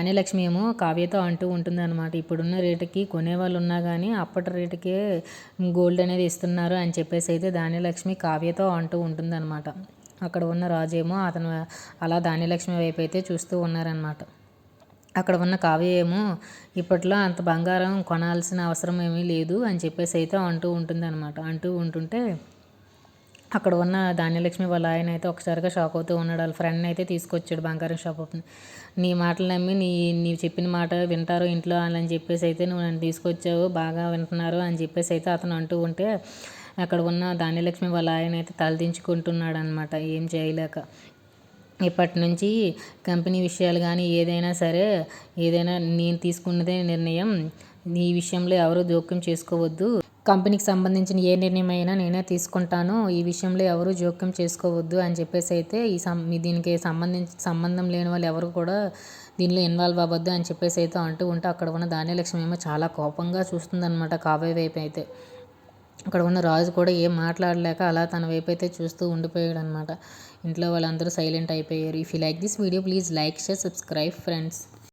ధాన్యలక్ష్మి ఏమో కావ్యతో అంటూ ఉంటుంది అనమాట ఇప్పుడున్న రేటుకి కొనేవాళ్ళు ఉన్నా కానీ అప్పటి రేటుకే గోల్డ్ అనేది ఇస్తున్నారు అని చెప్పేసి అయితే ధాన్యలక్ష్మి కావ్యతో అంటూ ఉంటుంది అనమాట అక్కడ ఉన్న రాజు ఏమో అతను అలా ధాన్యలక్ష్మి వైపు అయితే చూస్తూ ఉన్నారనమాట అక్కడ ఉన్న కావ్య ఏమో ఇప్పట్లో అంత బంగారం కొనాల్సిన అవసరం ఏమీ లేదు అని చెప్పేసి అయితే అంటూ ఉంటుంది అనమాట అంటూ ఉంటుంటే అక్కడ ఉన్న ధాన్యలక్ష్మి వాళ్ళ ఆయన అయితే ఒకసారిగా షాక్ అవుతూ ఉన్నాడు. వాళ్ళ ఫ్రెండ్ అయితే తీసుకొచ్చాడు బంగారం షాప్ నీ మాటలు నమ్మి నీ నీవు చెప్పిన మాట వింటారు ఇంట్లో అని చెప్పేసి అయితే నువ్వు నన్ను తీసుకొచ్చావు బాగా వింటున్నారు అని చెప్పేసి అయితే అతను అంటూ ఉంటే అక్కడ ఉన్న ధాన్యలక్ష్మి వాళ్ళ ఆయన అయితే తలదించుకుంటున్నాడు అనమాట ఏం చేయలేక. ఇప్పటి నుంచి కంపెనీ విషయాలు కానీ ఏదైనా సరే ఏదైనా నేను తీసుకున్నదే నిర్ణయం ఈ విషయంలో ఎవరు జోక్యం చేసుకోవద్దు. కంపెనీకి సంబంధించిన ఏ నిర్ణయం అయినా నేనే తీసుకుంటాను. ఈ విషయంలో ఎవరు జోక్యం చేసుకోవద్దు అని చెప్పేసి అయితే ఈ సం దీనికి సంబంధించి సంబంధం లేని వాళ్ళు ఎవరు కూడా దీనిలో ఇన్వాల్వ్ అవ్వద్దు అని చెప్పేసి అయితే అంటూ ఉంటే అక్కడ ఉన్న ధాన్యలక్ష్మి ఏమో చాలా కోపంగా చూస్తుందన్నమాట కావ్య వైపు అయితే. అక్కడ ఉన్న రాజు కూడా ఏం మాట్లాడలేక అలా తన వైపు అయితే చూస్తూ ఉండిపోయాడు అనమాట ఇంట్లో వాళ్ళందరూ సైలెంట్ అయిపోయారు. If you like this video please like share subscribe friends